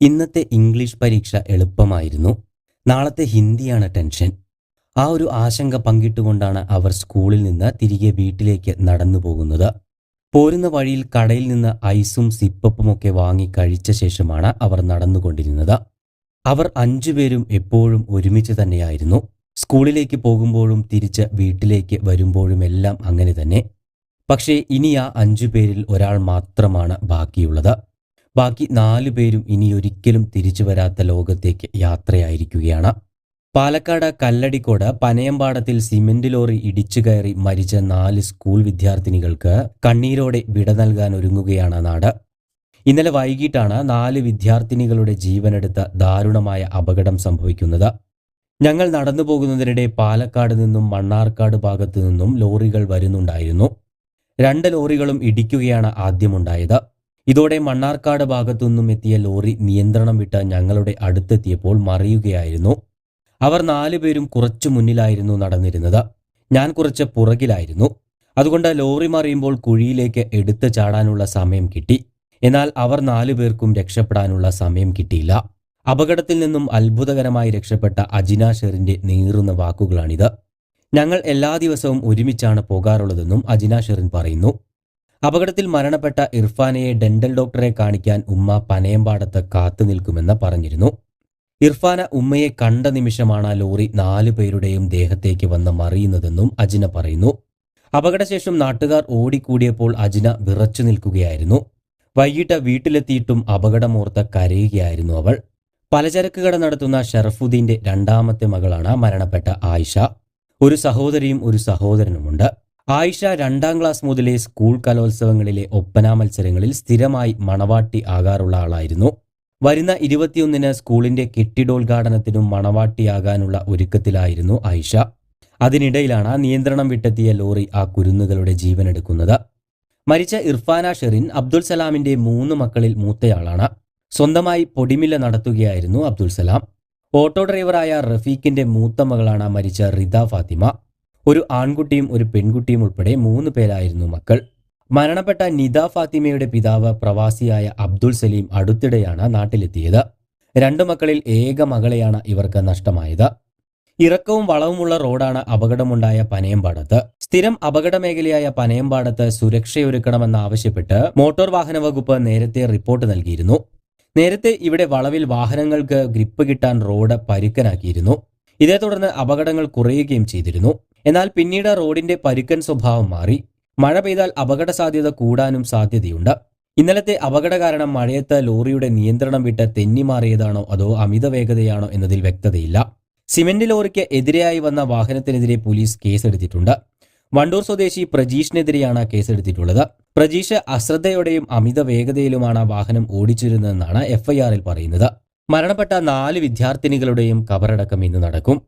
ഇന്നത്തെ ഇംഗ്ലീഷ് പരീക്ഷ എളുപ്പമായിരുന്നു. നാളത്തെ ഹിന്ദിയാണ് ടെൻഷൻ ആ ഒരു ആശങ്ക പങ്കിട്ടുകൊണ്ടാണ് അവർ സ്കൂളിൽ നിന്ന് തിരികെ വീട്ടിലേക്ക് നടന്നു പോകുന്നത്. പോരുന്ന വഴിയിൽ കടയിൽ നിന്ന് ഐസും സിപ്പപ്പുമൊക്കെ വാങ്ങി കഴിച്ച ശേഷമാണ് അവർ നടന്നുകൊണ്ടിരുന്നത്. അവർ അഞ്ചുപേരും എപ്പോഴും ഒരുമിച്ച് തന്നെയായിരുന്നു. സ്കൂളിലേക്ക് പോകുമ്പോഴും തിരിച്ച് വീട്ടിലേക്ക് വരുമ്പോഴുമെല്ലാം അങ്ങനെ തന്നെ. പക്ഷേ ഇനി ആ അഞ്ചു പേരിൽ ഒരാൾ മാത്രമാണ് ബാക്കിയുള്ളത്. ബാക്കി നാലു പേരും ഇനിയൊരിക്കലും തിരിച്ചു വരാത്ത ലോകത്തേക്ക് യാത്രയായിരിക്കുകയാണ്. പാലക്കാട് കല്ലടിക്കോട് പനയമ്പാടത്തിൽ സിമെന്റ് ലോറി ഇടിച്ചു കയറി മരിച്ച നാല് സ്കൂൾ വിദ്യാർത്ഥിനികൾക്ക് കണ്ണീരോടെ വിട നൽകാൻ ഒരുങ്ങുകയാണ് നാട്. ഇന്നലെ വൈകിട്ടാണ് നാല് വിദ്യാർത്ഥിനികളുടെ ജീവനെടുത്ത ദാരുണമായ അപകടം സംഭവിക്കുന്നത്. ഞങ്ങൾ നടന്നു പോകുന്നതിനിടെ പാലക്കാട് നിന്നും മണ്ണാർക്കാട് ഭാഗത്തു നിന്നും ലോറികൾ വരുന്നുണ്ടായിരുന്നു. രണ്ട് ലോറികളും ഇടിക്കുകയാണ് ആദ്യമുണ്ടായത്. ഇതോടെ മണ്ണാർക്കാട് ഭാഗത്തുനിന്നും എത്തിയ ലോറി നിയന്ത്രണം വിട്ട് ഞങ്ങളുടെ അടുത്തെത്തിയപ്പോൾ മറിയുകയായിരുന്നു. അവർ നാലുപേരും കുറച്ചു മുന്നിലായിരുന്നു നടന്നിരുന്നത്. ഞാൻ കുറച്ച് പുറകിലായിരുന്നു. അതുകൊണ്ട് ലോറി മറിയുമ്പോൾ കുഴിയിലേക്ക് എടുത്തു ചാടാനുള്ള സമയം കിട്ടി. എന്നാൽ അവർ നാലുപേർക്കും രക്ഷപ്പെടാനുള്ള സമയം കിട്ടിയില്ല. അപകടത്തിൽ നിന്നും അത്ഭുതകരമായി രക്ഷപ്പെട്ട അജിന ഷെറിന്റെ നീറുന്ന വാക്കുകളാണിത്. ഞങ്ങൾ എല്ലാ ദിവസവും ഒരുമിച്ചാണ് പോകാറുള്ളതെന്നും അജിന ഷെറിൻ പറയുന്നു. അപകടത്തിൽ മരണപ്പെട്ട ഇർഫാനയെ ഡെന്റൽ ഡോക്ടറെ കാണിക്കാൻ ഉമ്മ പനയമ്പാടത്ത് കാത്തു നിൽക്കുമെന്ന് പറഞ്ഞിരുന്നു. ഇർഫാന ഉമ്മയെ കണ്ട നിമിഷമാണ് ലോറി നാലു പേരുടെയും ദേഹത്തേക്ക് വന്ന് മറിയുന്നതെന്നും അജിന പറയുന്നു. അപകടശേഷം നാട്ടുകാർ ഓടിക്കൂടിയപ്പോൾ അജിന വിറച്ചു നിൽക്കുകയായിരുന്നു. വൈകിട്ട് വീട്ടിലെത്തിയിട്ടും അപകടമോർത്ത് കരയുകയായിരുന്നു അവൾ. പലചരക്ക് കട നടത്തുന്ന ഷറഫുദ്ദീന്റെ രണ്ടാമത്തെ മകളാണ് മരണപ്പെട്ട ആയിഷ. ഒരു സഹോദരിയും ഒരു സഹോദരനുമുണ്ട്. ആയിഷ രണ്ടാം ക്ലാസ് മുതലേ സ്കൂൾ കലോത്സവങ്ങളിലെ ഒപ്പനാ മത്സരങ്ങളിൽ സ്ഥിരമായി മണവാട്ടി ആകാറുള്ള ആളായിരുന്നു. വരുന്ന ഇരുപത്തിയൊന്നിന് സ്കൂളിന്റെ കെട്ടിടോദ്ഘാടനത്തിനും മണവാട്ടിയാകാനുള്ള ഒരുക്കത്തിലായിരുന്നു ആയിഷ. അതിനിടയിലാണ് നിയന്ത്രണം വിട്ടെത്തിയ ലോറി ആ കുരുന്നുകളുടെ ജീവനെടുക്കുന്നത്. മരിച്ച ഇർഫാന ഷെറിൻ അബ്ദുൽ സലാമിന്റെ മൂന്ന് മക്കളിൽ മൂത്തയാളാണ്. സ്വന്തമായി പൊടിമില്ല നടത്തുകയായിരുന്നു അബ്ദുൽ സലാം. ഓട്ടോ ഡ്രൈവറായ റഫീഖിന്റെ മൂത്ത മകളാണ് മരിച്ച റിദ ഫാത്തിമ. ഒരു ആൺകുട്ടിയും ഒരു പെൺകുട്ടിയും ഉൾപ്പെടെ മൂന്ന് പേരായിരുന്നു മക്കൾ. മരണപ്പെട്ട നിദ ഫാത്തിമയുടെ പിതാവ് പ്രവാസിയായ അബ്ദുൽ സലീം അടുത്തിടെയാണ് നാട്ടിലെത്തിയത്. രണ്ടു മക്കളിൽ ഏക മകളെയാണ് ഇവർക്ക് നഷ്ടമായത്. ഇറക്കവും വളവുമുള്ള റോഡാണ് അപകടമുണ്ടായ പനയമ്പാടത്ത്. സ്ഥിരം അപകട മേഖലയായ പനയമ്പാടത്ത് സുരക്ഷയൊരുക്കണമെന്നാവശ്യപ്പെട്ട് മോട്ടോർ വാഹന വകുപ്പ് നേരത്തെ റിപ്പോർട്ട് നൽകിയിരുന്നു. നേരത്തെ ഇവിടെ വളവിൽ വാഹനങ്ങൾക്ക് ഗ്രിപ്പ് കിട്ടാൻ റോഡ് പരുക്കനാക്കിയിരുന്നു. ഇതേ തുടർന്ന് അപകടങ്ങൾ കുറയുകയും ചെയ്തിരുന്നു. എന്നാൽ പിന്നീട് റോഡിന്റെ പരുക്കൻ സ്വഭാവം മാറി. മഴ പെയ്താൽ അപകട സാധ്യത കൂടാനും സാധ്യതയുണ്ട്. ഇന്നലത്തെ അപകട കാരണം മഴയത്ത് ലോറിയുടെ നിയന്ത്രണം വിട്ട് തെന്നിമാറിയതാണോ അതോ അമിത വേഗതയാണോ എന്നതിൽ വ്യക്തതയില്ല. സിമന്റ് ലോറിക്ക് എതിരെയായി വന്ന വാഹനത്തിനെതിരെ പോലീസ് കേസെടുത്തിട്ടുണ്ട്. വണ്ടൂർ സ്വദേശി പ്രജീഷിനെതിരെയാണ് കേസെടുത്തിട്ടുള്ളത്. പ്രജീഷ് അശ്രദ്ധയോടെയും അമിത വേഗതയിലുമാണ് വാഹനം ഓടിച്ചിരുന്നതെന്നാണ് എഫ്ഐആറിൽ പറയുന്നത്. മരണപ്പെട്ട നാല് വിദ്യാർത്ഥിനികളുടെയും കബറടക്കം ഇന്ന് നടക്കും.